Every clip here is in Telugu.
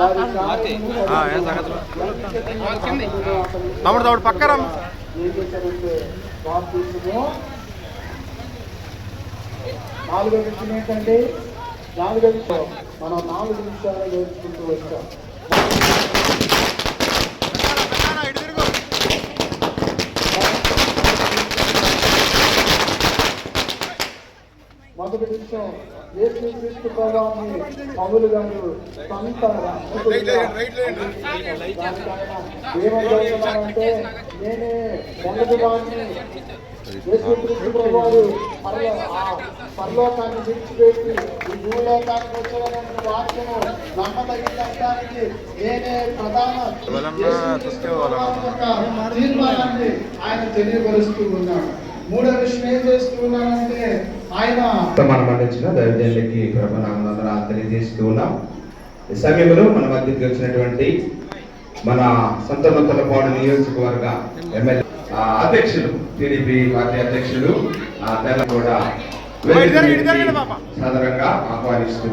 వారి సహాయము తమ్ముడు తమ్ముడు పక్కరా నాలుగో విషయం ఏంటంటే నాలుగో విషయం మనం నాలుగు నిమిషాలు నేర్చుకుంటూ వచ్చాం. మొదటి విషయం యేసు క్రీస్తు ప్రభావాన్ని పౌలు గారు సొంత ఏమవుతున్నారంటే నేనే మొదటివాడిని యేసు క్రీస్తు ప్రభావాలు పరలో ఆ పరలోకాన్ని విడిచిపెట్టి ఈ భూలోకానికి వచ్చాడనే వాక్యము నమ్మదగినడానికి నేనే ప్రధాన తీర్మానాన్ని ఆయన తెలియపరుస్తూ ఉన్నాడు. మూడో విషయం ఏం చేస్తూ ఉన్నాడంటే ఆయన మనం అందించిన తెలియజేస్తూ ఉన్నాం. మన మధ్యకి వచ్చినటువంటి మన సంతమంతలపాడు నియోజకవర్గ ఎమ్మెల్యే అధ్యక్షులు టీడీపీ పార్టీ అధ్యక్షులు తెల్ల కూడా సాధారణంగా ఆహ్వానిస్తూ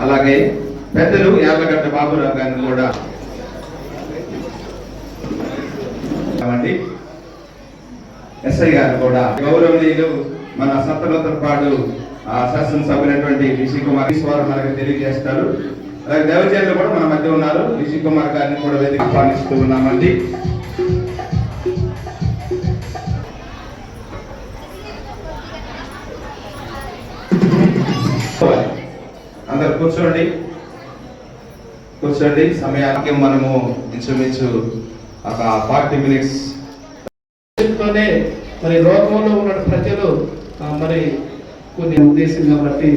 అలాగే పెద్దలు యాదగడ్డ బాబురావు గారిని కూడా అండి ఎస్ఐ గారు కూడా గౌరవనీయులు మన సత్తలతపాడు శాసనసభ్యులైనటువంటి రిషి కుమార్ ఈశ్వర్ మనకు తెలియజేస్తారు. అలాగే దేవజనులు కూడా మన మధ్య ఉన్నారు. రిషి కుమార్ గారిని కూడా వేదిక పాలిస్తూ ఉన్నామండి. అందరు కూర్చోండి. కూర్చోండి. సమయానికి మనము ఇంచుమించు ఒక ఫార్టీ మినిట్స్. తోనే మరి లోకంలో ఉన్న ప్రజలు మరి కొన్ని ఉద్దేశం కాబట్టి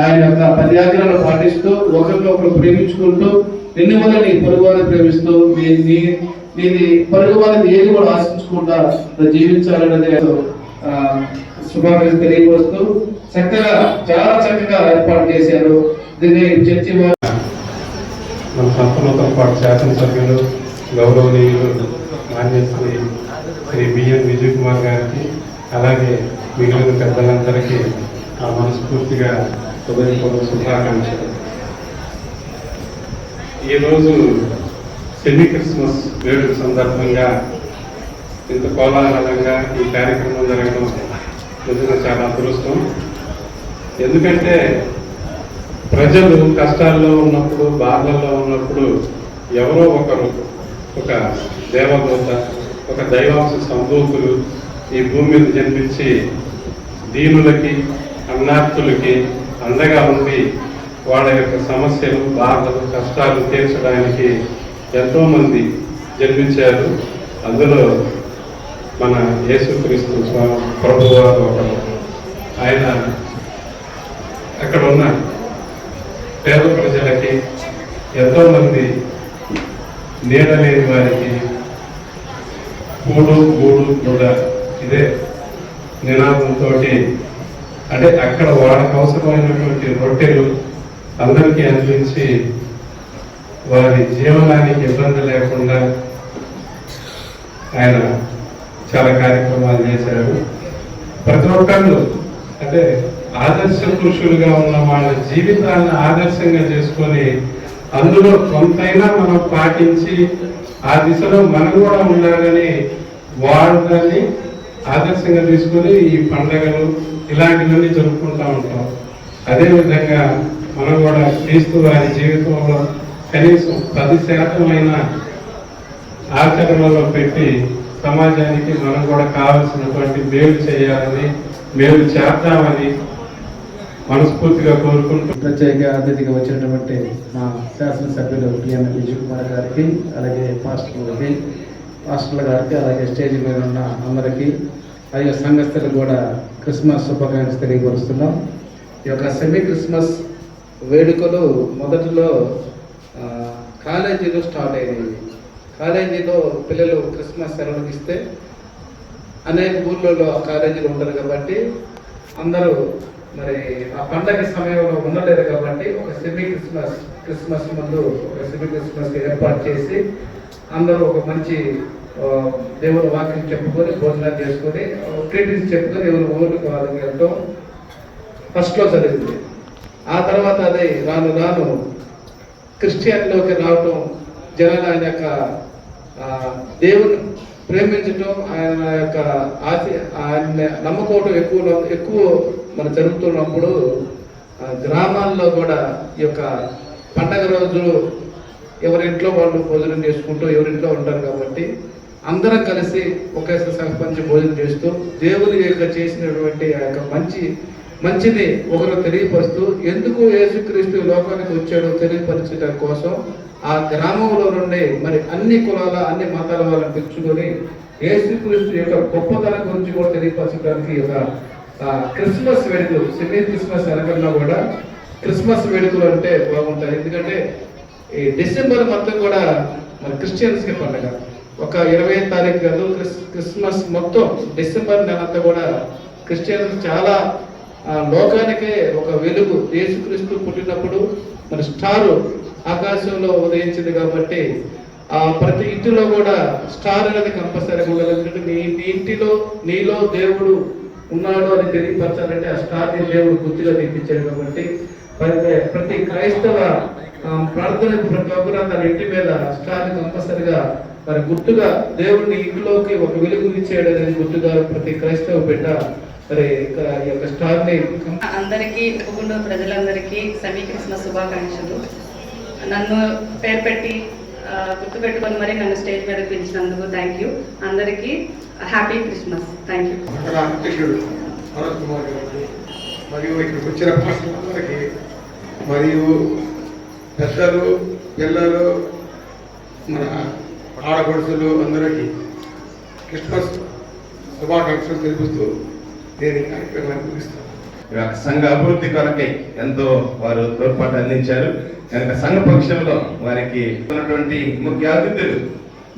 ఆయన యొక్క పర్యాగ్రహాలు పాటిస్తూ ఒకరిని ఒకరు ప్రేమించుకుంటూ నిన్ను వల్ల నీ పొరుగు వారిని ప్రేమిస్తూ నీ నీది పొరుగు వారిని ఏది కూడా ఆశించకుండా జీవించాలనేది ఆ, శుభాకాంక్షలు తెలియవస్తూ చక్కగా చాలా చక్కగా ఏర్పాటు చేశారు. దీన్ని చర్చి మన సంపన్నతో పాటు శాసనసభ్యులు గౌరవనీయులు మాన్యశ్రీ శ్రీ బిఎన్ విజయ్ కుమార్ గారికి అలాగే మిగిలిన పెద్దలందరికీ ఆ మనస్ఫూర్తిగా హృదయపూర్వక శుభాకాంక్షలు. ఈరోజు సెమీ క్రిస్మస్ వేడుక సందర్భంగా ఇంత కోలాహలంగా ఈ కార్యక్రమం జరగడం నిజంగా చాలా అదృష్టం. ఎందుకంటే ప్రజలు కష్టాల్లో ఉన్నప్పుడు బాధల్లో ఉన్నప్పుడు ఎవరో ఒకరు ఒక దేవదూత ఒక దైవాంశ సందూకులు ఈ భూమి మీద జన్మించి దీనులకి అన్నార్థులకి అండగా ఉండి వాళ్ళ యొక్క సమస్యలు బాధలు కష్టాలు తీర్చడానికి ఎంతోమంది జన్మించారు. అందులో మన యేసుక్రీస్తు స్వామి ప్రభు వారు ఒకరు. ఆయన అక్కడ ఉన్న పేద ప్రజలకి ఎంతోమంది నీడలేని వారికి కూడు గూడు కూడా ఇదే నినాదంతో అంటే అక్కడ వాళ్ళకు అవసరమైనటువంటి రొట్టెలు అందరికీ అందించి వారి జీవనానికి ఇబ్బంది లేకుండా ఆయన చాలా కార్యక్రమాలు చేశారు. ప్రతి ఒక్కళ్ళు అంటే ఆదర్శ పురుషులుగా ఉన్న వాళ్ళ జీవితాన్ని ఆదర్శంగా చేసుకొని అందులో కొంతైనా మనం పాటించి ఆ దిశలో మనం కూడా ఉండాలని వాడు దాన్ని ఆదర్శంగా తీసుకొని ఈ పండగలు ఇలాంటివన్నీ జరుపుకుంటూ ఉంటాం. అదేవిధంగా మనం కూడా క్రీస్తు వారి జీవితంలో కనీసం పది శాతమైన ఆచరణలో పెట్టి సమాజానికి మనం కూడా కావాల్సినటువంటి మేలు చేయాలని మేలు చేద్దామని మనస్ఫూర్తిగా కోరుకుంటూ ప్రత్యేక అతిథిగా వచ్చినటువంటి మా శాసనసభ్యులు పిఎన్ విజయ్ కుమార్ గారికి అలాగే పాస్టర్లకి పాస్టర్ల గారికి అలాగే స్టేజ్ మీద ఉన్న అందరికీ అలాగే సంఘస్థులకు కూడా క్రిస్మస్ శుభాకాంక్షలు తెలియపరుస్తున్నాం. ఈ యొక్క సెమీ క్రిస్మస్ వేడుకలు మొదటిలో కాలేజీలో స్టార్ట్ అయినాయి. కాలేజీలో పిల్లలు క్రిస్మస్ సెలవులకు ఇస్తే అనేక ఊర్లలో కాలేజీలు ఉండరు కాబట్టి అందరూ మరి ఆ పండగ సమయంలో ఉండలేదు కాబట్టి ఒక సెమీ క్రిస్మస్ క్రిస్మస్ ముందు ఒక సెమీ క్రిస్మస్ ఏర్పాటు చేసి అందరూ ఒక మంచి దేవుని వాక్యం చెప్పుకొని భోజనాలు చేసుకొని క్రీటింగ్స్ చెప్పుకొని ఎవరు ఊరికి వాళ్ళకి వెళ్ళటం ఫస్ట్లో జరిగింది. ఆ తర్వాత అది రాను రాను క్రిస్టియన్లోకి రావటం జనాలు ఆయన యొక్క దేవుని ప్రేమించటం ఆయన యొక్క ఆశ ఆయన నమ్ముకోవటం ఎక్కువ ఎక్కువ మన జరుగుతున్నప్పుడు ఆ, గ్రామాల్లో కూడా ఈ యొక్క పండగ రోజులు ఎవరింట్లో వాళ్ళు భోజనం చేసుకుంటూ ఎవరింట్లో ఉంటారు కాబట్టి అందరం కలిసి ఒకేసారి సర్పంచ్ భోజనం చేస్తూ దేవుని యొక్క చేసినటువంటి ఆ యొక్క మంచి మంచిని ఒకరు తెలియపరుస్తూ ఎందుకు యేసుక్రీస్తు లోకానికి వచ్చాడో తెలియపరచడం కోసం ఆ గ్రామంలో నుండి మరి అన్ని కులాల అన్ని మతాల వాళ్ళని పిలుచుకొని యేసుక్రీస్తు యొక్క గొప్పతనం గురించి కూడా తెలియపరచడానికి ఒక క్రిస్మస్ వేడుకలు సెమీ క్రిస్మస్ వెనకల్లో కూడా క్రిస్మస్ వేడుకలు అంటే బాగుంటాయి. ఎందుకంటే ఈ డిసెంబర్ మొత్తం కూడా మన క్రిస్టియన్స్కి పండుగ. ఒక ఇరవై తారీఖు కాదు క్రిస్ క్రిస్మస్ మొత్తం డిసెంబర్ నెలంతా కూడా క్రిస్టియన్స్ చాలా లోకానికే ఒక వెలుగు. యేసుక్రీస్తు పుట్టినప్పుడు మన స్టారు ఆకాశంలో ఉదయించింది కాబట్టి ఆ ప్రతి ఇంటిలో కూడా స్టార్ అనేది కంపల్సరీగా ఉండాలి. ఎందుకంటే నీ నీ ఇంటిలో నీలో దేవుడు ఉన్నాడు అని తెలియపరచాలంటే ఆ స్టార్ని దేవుడు గుర్తుగా తెప్పించాడు కాబట్టి ప్రతి క్రైస్తవ ఆ, ప్రార్థన ప్రతి ఒక్కరు తన ఇంటి మీద స్టార్ కంపల్సరిగా మరి గుర్తుగా దేవుడిని ఇంట్లోకి ఒక వెలుగు ఇచ్చేయడం అనేది గుర్తుగా ప్రతి క్రైస్తవ బిడ్డ మరి ఈ యొక్క స్టార్ని అందరికీ ఉపగుండూరు ప్రజలందరికీ సమీ క్రిస్మస్ శుభాకాంక్షలు. నన్ను పేరు పెట్టి గుర్తుపెట్టుకొని మరి నన్ను స్టేజ్ మీద పిలిచినందుకు థ్యాంక్ యూ అందరికీ హ్యాపీ క్రిస్మస్ థ్యాంక్ యూ అక్కడ అధ్యక్షుడు భరత్ కుమార్ గారికి మరియు ఇక్కడికి వచ్చిన పాస్టర్లందరికీ మరియు పెద్దలు పిల్లలు మన ఆడపడుచులు అందరికీ క్రిస్మస్ శుభాకాంక్షలు తెలిపిస్తూ నేను కార్యక్రమాన్ని ముగిస్తాను సంఘ అభివృద్ధి కొరకై ఎంతో వారు తోడ్పాటు అందించారు. కనుక సంఘ పక్షంలో వారికి ఉన్నటువంటి ముఖ్య అతిథులు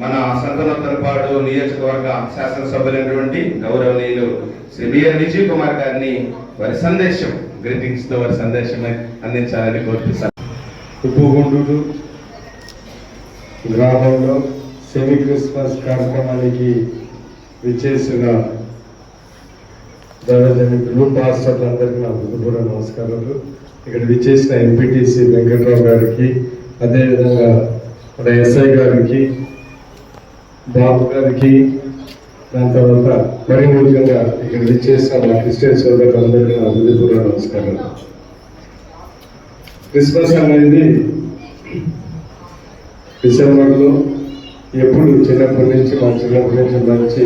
మన సంతనోత్తరపాడు నియోజకవర్గ శాసనసభ్యులైనటువంటి గౌరవనీయులు శ్రీ బిఆర్ విజయ్ కుమార్ గారిని వారి సందేశం గ్రీటింగ్స్తో వారి సందేశం అందించాలని కోరుతున్నాను. ఉప్పుగుండూరు గ్రామంలో సెమీ క్రిస్మస్ కార్యక్రమానికి విచ్చేసిన దైవజనికులు పాస్టర్లందరికీ నా హృదయపూర్వక నమస్కారాలు. ఇక్కడ విచ్చేసిన ఎంపీటీసీ వెంకట్రావు గారికి అదేవిధంగా మన ఎస్ఐ గారికి బాబు గారికి దాని తర్వాత మరి ముఖ్యంగా ఇక్కడ విచ్చేసిన మా క్రిస్టియన్ సోదరులందరికీ నా హృదయపూర్వక నమస్కారం క్రిస్మస్ అనేది డిసెంబర్లో ఎప్పుడు చిన్నప్పటి నుంచి మా చిన్నప్పటి నుంచి మంచి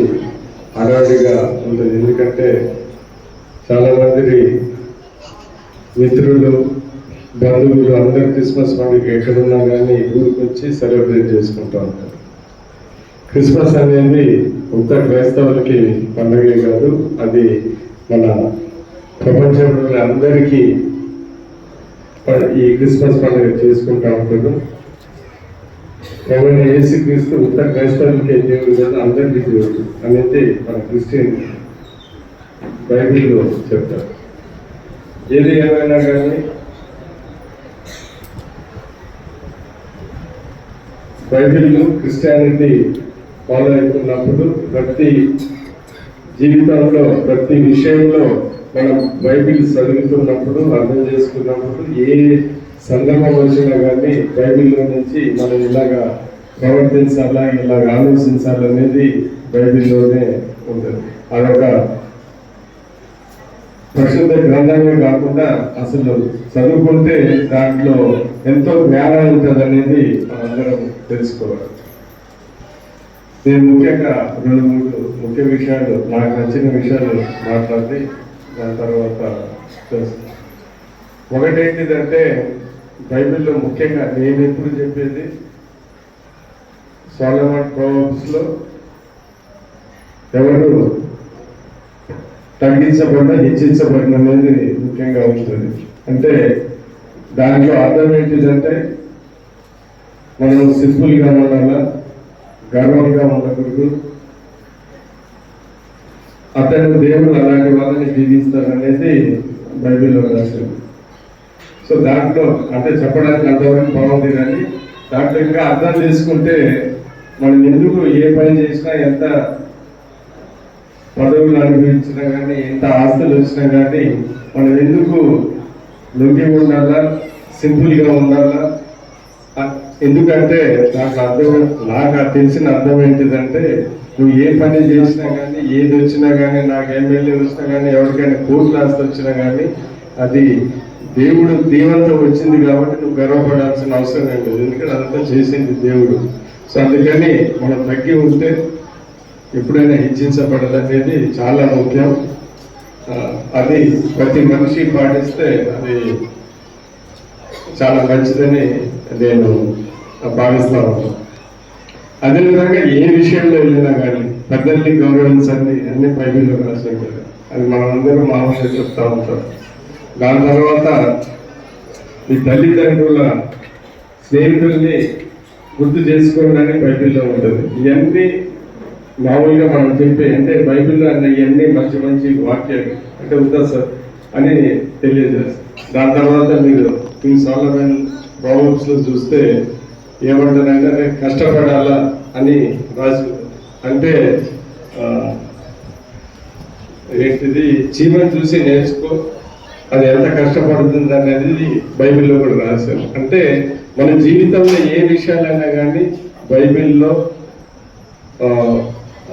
హడావిడిగా ఉంటుంది. ఎందుకంటే చాలామంది మిత్రులు బంధువులు అందరు క్రిస్మస్ పండుగ ఎక్కడున్నా కానీ ఊరికి వచ్చి సెలబ్రేట్ చేసుకుంటూ ఉంటారు. క్రిస్మస్ అనేది ఉత్త క్రైస్తవులకి పండుగే కాదు అది మన ప్రపంచంలో అందరికీ ఈ క్రిస్మస్ పండుగ చేసుకుంటూ ఉంటారు. ఎవరైనా ఏసీ క్రీస్తు ఉత్త క్రైస్తవులకి దేవుడు కాదు అందరికీ దేవుడు. అనేది మన క్రిస్టియన్ బైబిల్లో చెప్తారు. ఏది ఏమైనా కానీ బైబిల్ క్రిస్టియానిటీ ఫాలో అవుతున్నప్పుడు ప్రతి జీవితంలో ప్రతి విషయంలో మనం బైబిల్ చదువుతున్నప్పుడు అర్థం చేసుకున్నప్పుడు ఏ సందర్భం వచ్చినా కానీ బైబిల్లో నుంచి మనం ఇలాగా ప్రవర్తించాలా ఇలాగ ఆలోచించాలనేది బైబిల్లోనే ఉంటుంది. అదొక పరిశుద్ధ గ్రంథమే కాకుండా అసలు చదువుకుంటే దాంట్లో ఎంతో జ్ఞానం ఉంటుంది అనేది మనందరం తెలుసుకోవాలి. నేను ముఖ్యంగా రెండు మూడు ముఖ్య విషయాలు నాకు నచ్చిన విషయాలు మాట్లాడి దాని తర్వాత ఒకటేంటిదంటే బైబిల్లో ముఖ్యంగా నేను ఎప్పుడు చెప్పేది సోలమన్ ప్రోబ్స్లో ఎవరు తగ్గించబడిన హెచ్చించబడిన అనేది ముఖ్యంగా ఉంటుంది అంటే దాంట్లో అర్థం ఏంటిదంటే మనం సింపుల్గా ఉండాలా గర్వంగా ఉండకూడదు. అతను దేవుడు అలాంటి వాళ్ళని జీవిస్తారు అనేది బైబిల్లో రాశారు. సో దాంట్లో అంటే చెప్పడానికి అంతవరకు బాగుంది కానీ దాంట్లో ఇంకా అర్థం చేసుకుంటే మనం ఎందుకు ఏ పని చేసినా ఎంత పదవులు అనుభవించినా కానీ ఎంత ఆస్తులు వచ్చినా కానీ మనం ఎందుకు లొంగి ఉండాలా సింపుల్గా ఉండాలా? ఎందుకంటే నాకు అర్థం నాకు తెలిసిన అర్థం ఏంటిదంటే నువ్వు ఏ పని చేసినా కానీ ఏది వచ్చినా కానీ నాకు ఎమ్మెల్యే వచ్చినా కానీ ఎవరికైనా కోర్టు ఆస్తి వచ్చినా కానీ అది దేవుడు దీవంతో వచ్చింది కాబట్టి నువ్వు గర్వపడాల్సిన అవసరం ఏం లేదు. ఎందుకంటే అదంతా చేసింది దేవుడు. సో అందుకని మనం తగ్గి ఉంటే ఎప్పుడైనా హింసించబడదనేది అనేది చాలా ముఖ్యం అది ప్రతి మనిషి పాటిస్తే అది చాలా మంచిదని నేను భావిస్తా ఉన్నాను. అదేవిధంగా ఏ విషయంలో వెళ్ళినా కానీ పెద్దల్ని గౌరవించండి అన్ని బైబిల్లో రాసి ఉంటారు అది మనందరం మామూలుగా చెప్తా ఉంటాం. దాని తర్వాత మీ తల్లిదండ్రుల స్నేహితుల్ని గుర్తు చేసుకోవడానికి బైబిల్లో ఉంటుంది. ఇవన్నీ మామూలుగా మనం చెప్పే అంటే బైబిల్లో అన్న ఇవన్నీ మంచి మంచి వాక్యాలు అంటే ఉందా సార్ అని తెలియజేస్తారు. దాని తర్వాత మీరు కింగ్ సాలమన్ ప్రాబ్లమ్స్ చూస్తే ఏమంటారంటే కష్టపడాలా? అని రాసి అంటే ఏంటిది? చీమని చూసి నేర్చుకో. అది ఎంత కష్టపడుతుంది అనేది బైబిల్లో కూడా రాశారు. అంటే మన జీవితంలో ఏ విషయాలైనా కానీ బైబిల్లో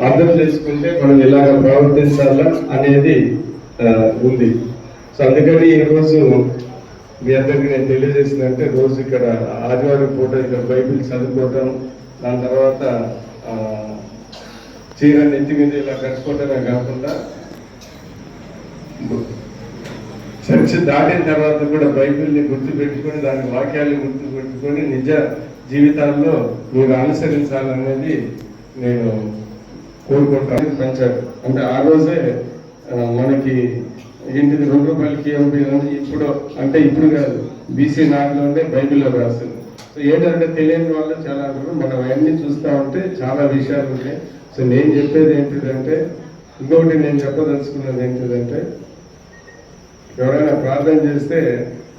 అర్థం చేసుకుంటే మనం ఇలాగ ప్రవర్తించాలా అనేది ఉంది. సో అందుకని ఈరోజు మీ అందరికీ నేను తెలియజేసిందంటే రోజు ఇక్కడ ఆదివారం పూట ఇక్కడ బైబిల్ చదువుకోవటం దాని తర్వాత చీర నెత్తి మీద ఇలా కట్టుకోవటమే కాకుండా చర్చ్ దాటిన తర్వాత కూడా బైబిల్ని గుర్తుపెట్టుకొని దాని వాక్యాలను గుర్తుపెట్టుకొని నిజ జీవితాల్లో మీరు అనుసరించాలనేది నేను కోరుకుంటాను పెంచారు అంటే ఆ రోజే మనకి ఏంటిది రెండు రూపాయలకి ఎంపీ ఇప్పుడు అంటే ఇప్పుడు కాదు బీసీ నాటిలోనే బైబిల్లో రాసింది సో ఏంటంటే తెలియని వాళ్ళు చాలా అంటారు. మనం అవన్నీ చూస్తూ ఉంటే చాలా విషయాలు ఉన్నాయి సో నేను చెప్పేది ఏంటిదంటే ఇంకొకటి నేను చెప్పదలుచుకున్నది ఏంటిదంటే ఎవరైనా ప్రార్థన చేస్తే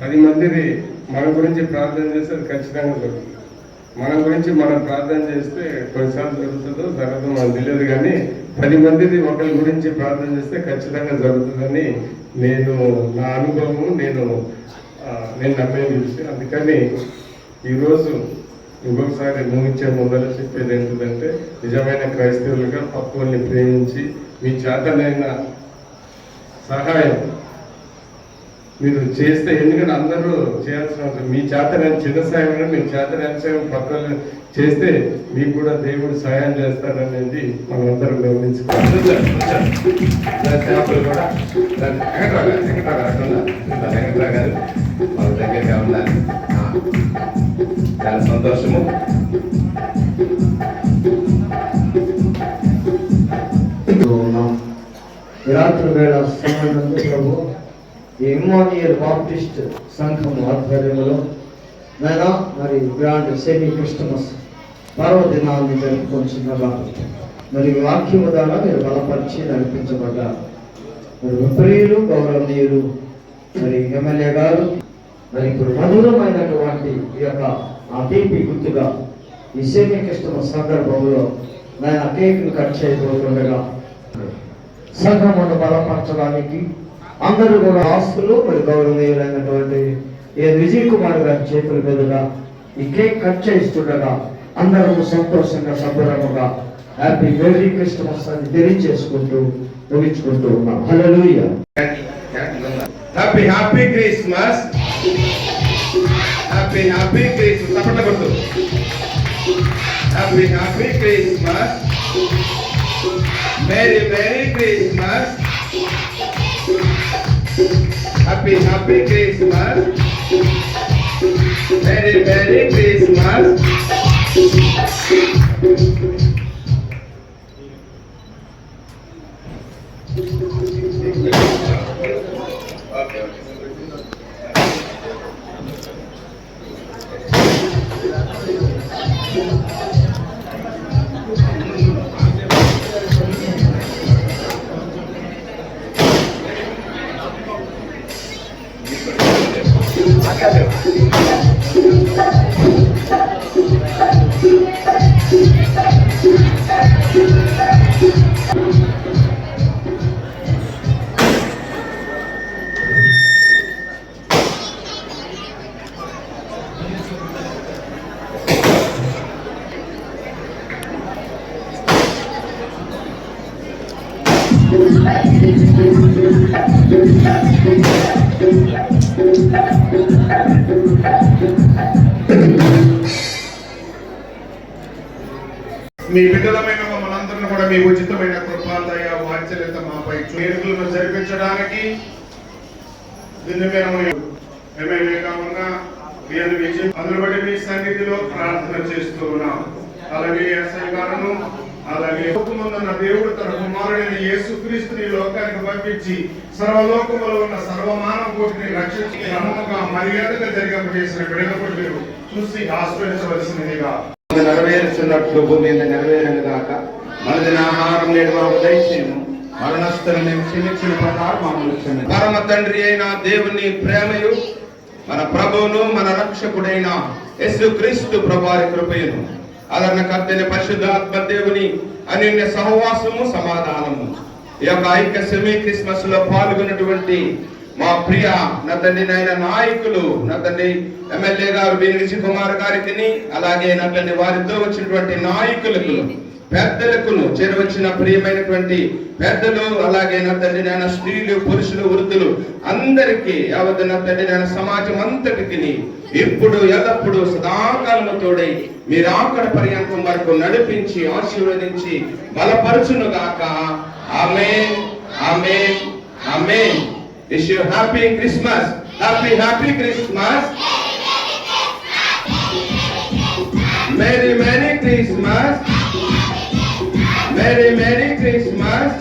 పది మందిని మన గురించి ప్రార్థన చేస్తే అది ఖచ్చితంగా దొరుకుతుంది మన గురించి మనం ప్రార్థన చేస్తే కొన్నిసార్లు జరుగుతుందో జరగదు మనకు తెలియదు కానీ పది మందిది ఒకరి గురించి ప్రార్థన చేస్తే ఖచ్చితంగా జరుగుతుందని నేను నా అనుభవము నేను నేను నమ్మేది చూసి అందుకని ఈరోజు ఇంకొకసారి ముగించే ముందర చెప్పేది ఏంటంటే నిజమైన క్రైస్తవులుగా పక్కువల్ని ప్రేమించి మీ చేతనైన సహాయం మీరు చేస్తే ఎందుకంటే అందరూ చేయాల్సిన అవసరం. మీ చేతనైన చిన్న సాయం అయినా మీ చేతనైన సాయం పక్కన చేస్తే మీకు కూడా దేవుడు సహాయం చేస్తాడనేది మనమందరం గమనించుకోవాలి. కూడా వెంకట్రావు గారు అక్కడ గారు మన దగ్గరగా ఉన్నారు. చాలా సంతోషము. ఉన్నాం. రాత్రి వేళ సమయం ప్రభు. ఈ ఇమ్మానియల్ బాప్టిస్ట్ సంఘం ఆధ్వర్యంలో నేను మరి గ్రాండ్ సెమీ క్రిస్టమస్ పర్వదినాన్ని జరుపుకొంచున్నగా మరి వాక్యము ద్వారా మీరు బలపరిచి నడిపించబడ్డారు మరి విప్రియులు గౌరవనీయులు మరి ఎమ్మెల్యే గారు మరి ఇప్పుడు మధురమైనటువంటి ఈ యొక్క అతీపి గుర్తుగా ఈ సెమీ క్రిస్టమస్ సందర్భంలో నేను ఆ కేక్ను కట్ చేయబోతుండగా సంఘమును బలపరచడానికి అందరూ కూడా ఆస్తులు మరి గౌరవనీయులైనటువంటి ఏ విజయ్ కుమార్ గారి చేతుల మీదుగా ఈ కేక్ కట్ చేస్తుండగా అందరూ సంతోషంగా సంబరముగా హ్యాపీ మెరీ క్రిస్టమస్ అని తెలియచేసుకుంటూ ముగించుకుంటూ ఉన్నాం. Hello happy happy Christmas happy happy Christmas తప్పట్ల కొట్టు happy happy Christmas merry merry Christmas Thank you. మీ బిడ్డలమైన మమ్మల్ని కూడా మీ ఉచితమైన కృపాదయ వాత్సల్యత మాపై వేడుకలను జరిపించడానికి దీన్ని మేము ఎమ్మెల్యేగా ఉన్న వీరిని విజయం అందును బట్టి మీ సన్నిధిలో ప్రార్థన చేస్తూ ఉన్నాం. అలాగే ఎస్ఐ గారును అలాగే లోకముందున్న దేవుడు తన కుమారుడైన యేసుక్రీస్తుని ఈ లోకానికి పంపించి సర్వలోకములో ఉన్న సర్వమానవ కోటిని రక్షించి క్రమముగా మర్యాదగా జరిగింపజేసిన బిడ్డలు మీరు చూసి ఆశ్రయించవలసినదిగా అది నెరవేరుచున్నట్లు భూమి మీద నెరవేరను గాక మనది ఆహారం నేడు మాకు దయచేయము మరణస్థులు మేము క్షమించిన ప్రకారం మామూలు క్షమించు. పరమ తండ్రి అయిన దేవుని ప్రేమయు మన ప్రభువును మన రక్షకుడైన యేసు క్రీస్తు ప్రభారి కృపయను. అదన ఆదరణకర్తైన పరిశుద్ధాత్మ దేవుని అన్యోన్య సహవాసము సమాధానము. ఈ యొక్క ఐక్య సెమీ క్రిస్మస్లో పాల్గొన్నటువంటి మా ప్రియ నా తండ్రి నాయన నాయకులు నా తండ్రి ఎమ్మెల్యే గారు బీనిడిచి కుమార్ గారికి అలాగే నా తండ్రి వారితో వచ్చినటువంటి నాయకులకు పెద్దలకు చేరవచ్చిన ప్రియమైనటువంటి పెద్దలు అలాగే నా తండ్రి నాయన స్త్రీలు పురుషులు వృద్ధులు అందరికీ యావత్ నా తండ్రి నాయన సమాజం అంతటికి ఇప్పుడు ఎల్లప్పుడు సదాకాలము తోడై మీరు ఆకడ పర్యంతం వరకు నడిపించి ఆశీర్వదించి బలపరచును గాక ఆమె ఆమె ఆమె wish you happy Christmas happy happy Christmas merry merry Christmas merry merry Christmas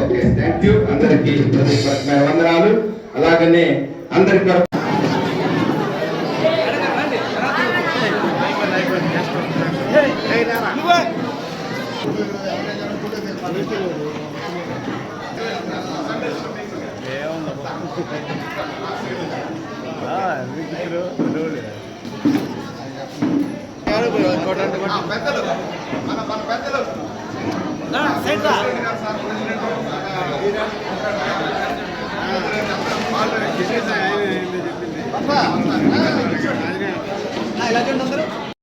okay thank you అందరికీ హృదయపూర్వకమైన వందనాలు అలాగనే అందరి కొరకు ఇలా చూడండి అందరూ